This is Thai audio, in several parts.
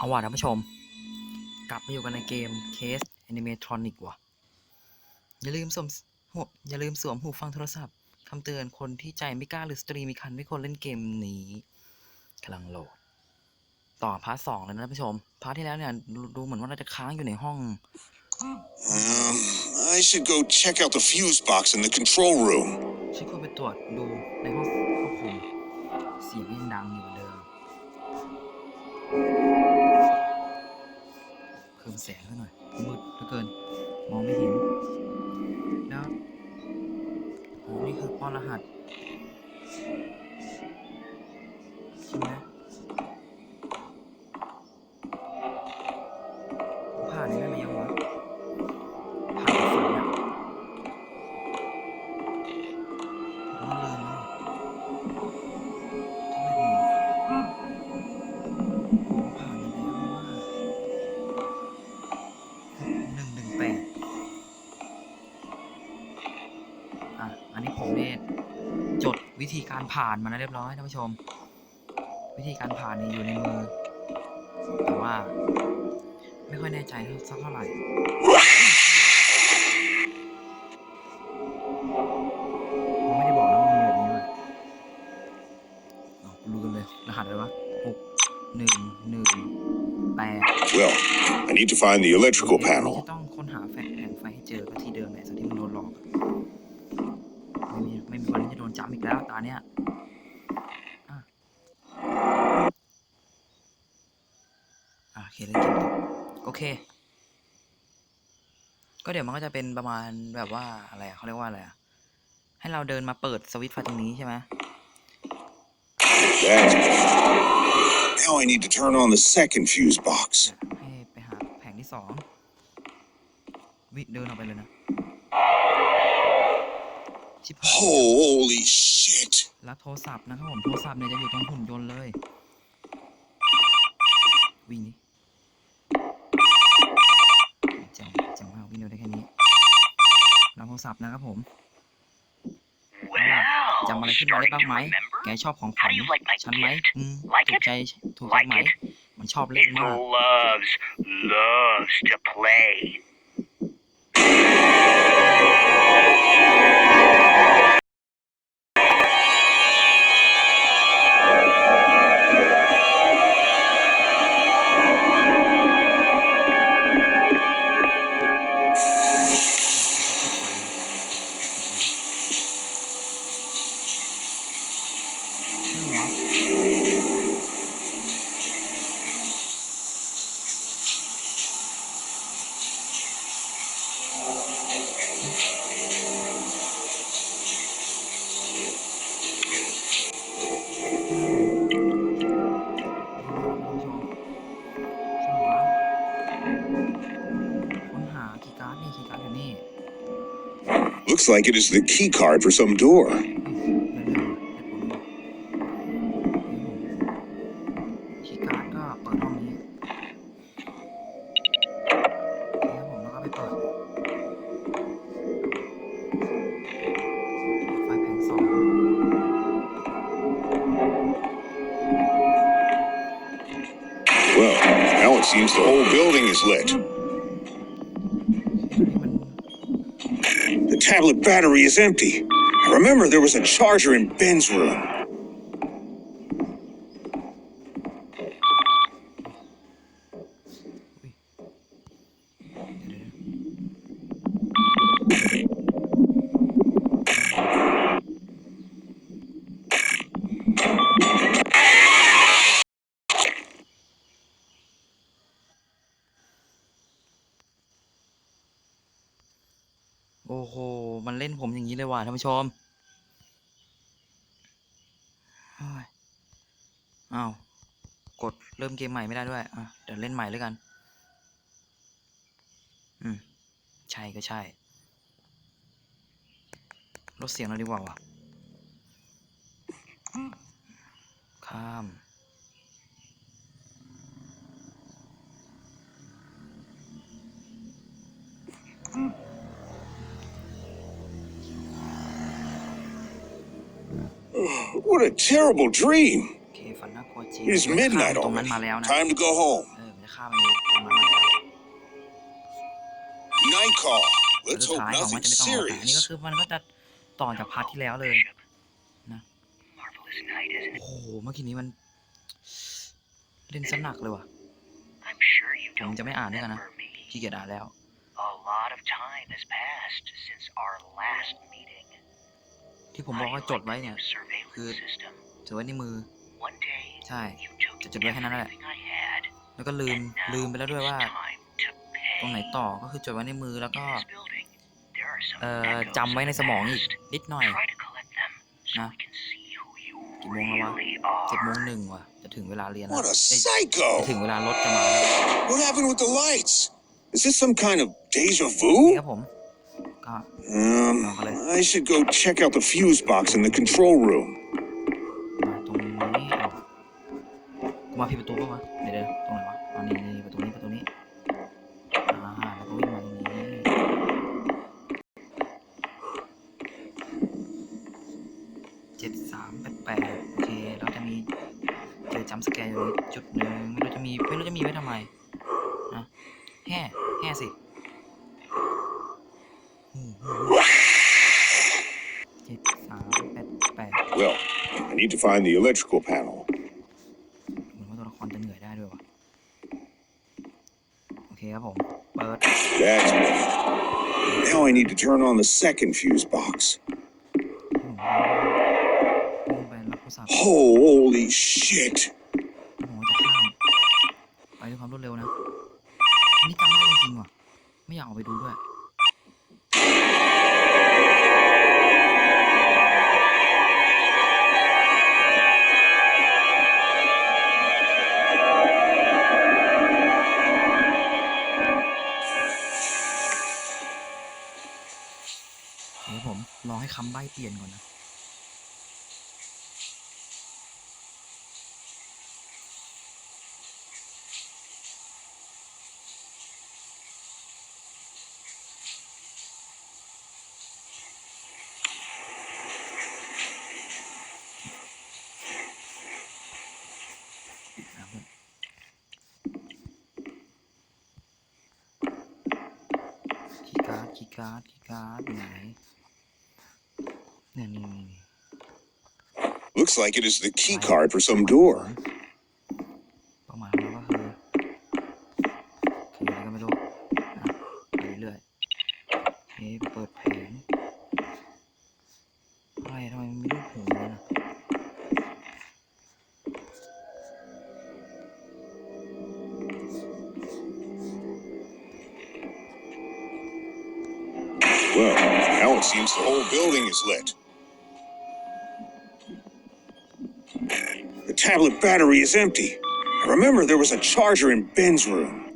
เอาว่ะท่านผู้ชม กลับมาอยู่กันในเกม Case Animatronic ว่ะ อย่าลืมสวมหูอย่าลืมสวมหูฟังโทรศัพท์คำเตือนคนที่ใจไม่กล้าหรือสตรีมีคันไม่ควรเล่นเกมนี้กำลังโหลด ต่อพาร์ทสองเลยนะท่านผู้ชม พาร์ทที่แล้วเนี่ยดูดูเหมือนว่าเราจะค้างอยู่ในห้อง Um, I should go check out the fuse box in the control room. ฉันควรไปตรวจดูในห้องควบคุมเสียงยังดังอยู่เหมือนเดิม เพิ่มแสงขึ้หน่อยมืดเหลือเกิน มองไม่เห็น แล้วโอ้นี่คือป้อนรหัส ธีการผ่านมาแล้วเรียบร้อยท่านผู้ชม วิธีการผ่านนี่อยู่ในมือ แต่ว่า ไม่ค่อยแน่ใจสักเท่าไหร่ผมไม่ได้บอกนะว่ามันมีแบบนี้เลยเอาดูกันเลยรหัสอะไรวะหกหนึ่งหนึ่งแปด Well, I need to find the electrical panel. นที่จะโดนจับอีกแล้วตาเนี้ยอะอะโอเคเล่นเกมต่อโอเค ก็เดี๋ยวมันก็จะเป็นประมาณแบบว่าอะไรอะเขาเรียกว่าอะไรอะให้เราเดินมาเปิดสวิตช์ไฟตรงนี้ใช่ไหม That's Now I need to turn on the second fuse box. ให้ไปหาแผงที่สองวิเดินออกไปเลยนะ ชิบหาย Holy shit! แล้วโทรศัพท์นะครับผม โทรศัพท์เนี่ยจะอยู่ตรงหุ่นยนต์เลย วิ่งดิแจังแจังมากวิ่งเร็วได้แค่นี้รับโทรศัพท์นะครับผมเอาล่ะจำอะไรขึ้นมาได้บ้างไหม แกชอบของขวัญฉันไหมอืมถูกใจถูกใจไหม มันชอบเล่น It มาก loves, loves to play. Looks like it is the key card for some door. เดี๋ยวๆเดี๋ยวผมคีย์การ์ดก็เปิดห้องนี้แล้วผมแล้วก็ไปเปิดไฟแผงสอง Well, now it seems the whole building is lit. Tablet battery is empty. I remember there was a charger in Ben's room. โอ้โห มันเล่นผมอย่างนี้เลยว่ะท่านผู้ชมเฮ้ยอ้าวกดเริ่มเกมใหม่ไม่ได้ด้วย อะ เดี๋ยวเล่นใหม่แล้วกัน อืม ใช่ก็ใช่ ลดเสียงเราดีกว่าว่ะข้าม What a terrible dream. โอเคฝันน่ากลัวจริง It is midnight ตรงนั้น already. มาแล้วนะ Time to go home. เออข้ามไปตรงนั้นมาแล้ว Night call. แล้ว Let's สุด hope ท้ายของมัน nothing จะไม่ต้องออกแต่อันนี้ก็ serious. คือมันก็จะต่อจากพาร์ทที่แล้วเลย Marvelous night, isn't โอ้ it? โหเมื่อกี้นี้มัน เล่นซะหนักเลยว่ะ I'm sure you ผม don't จะไม่อ่านด้วยกันนะ remember me. ขี้เกียจอ่านแล้ว A lot of time has passed since our last meeting. ที่ผมบอกว่าจดไว้เนี่ย Surveillance Good. system. ถือไว้ในมือ One day, ใช่ you took จะจดไว้แค่นั้นแหละ everything I had, แล้วก็ลืม and now ลืมไปแล้วด้วยว่า it's time to pay. ตรงไหนต่อก็คือจดไว้ในมือแล้วก็ In this building, there are some เอ่อ echoes จำไว้ใน of ส the มองอีก past. นิดหน่อย Try to collect them so นะ we can see who you กี่โมงแล้ววะ really เจ็ดโมง are. หนึ่งว่ะจะถึงเวลาเรียนแล้ว What a เอ้ยจะ psycho! ถึงเวลารถจะมาแล้ว What happened with the lights? Is this some kind of deja นี่ vu? ครับผมก็ Um, I should go check out the fuse box in the control room. มาตรงนี้กูมาผิดประตูปะวะเดี๋ยวเดี๋ยวตรงไหนวะอ๋อนี่นี่ประตูนี้ประตูนี้อ่าแล้วก็วิ่งมาตรงนี้เจ็ดสามแปดแปดโอเคแล้วจะมีเจอจัมป์สแกร์อยู่จุดหนึ่งไม่รู้จะมีไม่รู้จะมีไว้ทำไมนะแห่แห่สิ เจ็ดสามแปดแปด Well, I need to find the electrical panel. เหมือนว่าตัวละครจะเหนื่อยได้ด้วยวะโอเคครับผม เปิด That's better. Now I need to turn on the second fuse box. วิ่งไปรับโทรศัพท์ Holy shit! ผมจะข้ามไปด้วยความรวดเร็วนะอันนี้จำไม่ได้จริงๆว่ะ ไม่อยากออกไปดูด้วย เงียนก่อนนะคีย์การ์ดคีย์การ์ดคีย์การ์ดอยู่ไหน เนี่ยนี่นี่นี่ Looks like it is the key card for some door. เป้าหมายของเราก็คือคืออะไรก็ไม่รู้นะไปเรื่อยๆเอ๊ะเปิดแผงอะไรทำไมมันมีรูปหูเลยนะ Well, now it seems the whole building is lit. Tablet battery is empty. I remember there was a charger in Ben's room.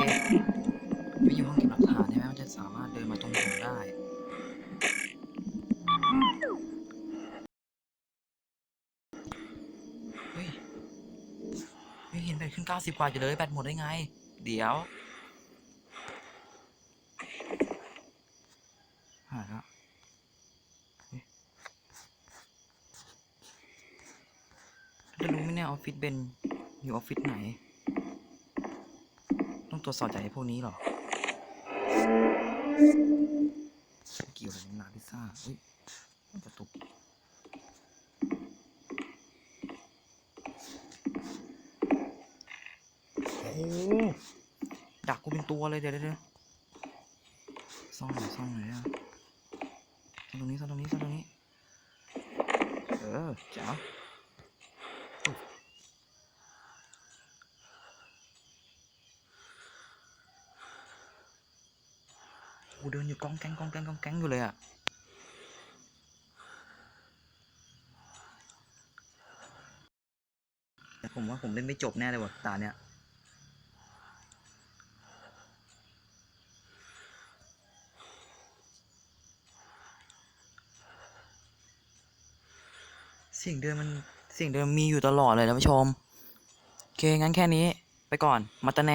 ไปอยู่ห้องเก็บหลักฐานใช่ไหมมันจะสามารถเดินมาตรงผมได้เฮ้ยไม่เห็นแบตขึ้น90กว่าอยู่เลยแบตหมดได้ไง เดี๋ยวหายแล้วเฮ้ยจะรู้ไหมเนี่ยออฟฟิศเบนอยู่ออฟฟิศไหน ต้องตรวจสอบจากไอ้พวกนี้หรอเกี่ยวกับนาพิซซ่าเฮ้ยกระตุกโอ้โหดักกูเป็นตัวเลยเดี๋ยวเดี๋ยวซ่อนหน่อยซ่อนหน่อยนะซ่อนตรงนี้ซ่อนตรงนี้ซ่อนตรงนี้ เออจ๋วอุ๊ย กูเดิน อยู่กองแกงกองแกงกองแกงอยู่เลยอะแต่ผมว่าผมเล่นไม่จบแน่เลยว่ะตาเนี้ยเสียงเดินมันเสียงเดินมีอยู่ตลอดเลยท่านผู้ชม โอเค งั้นแค่นี้ไปก่อน มาตาแน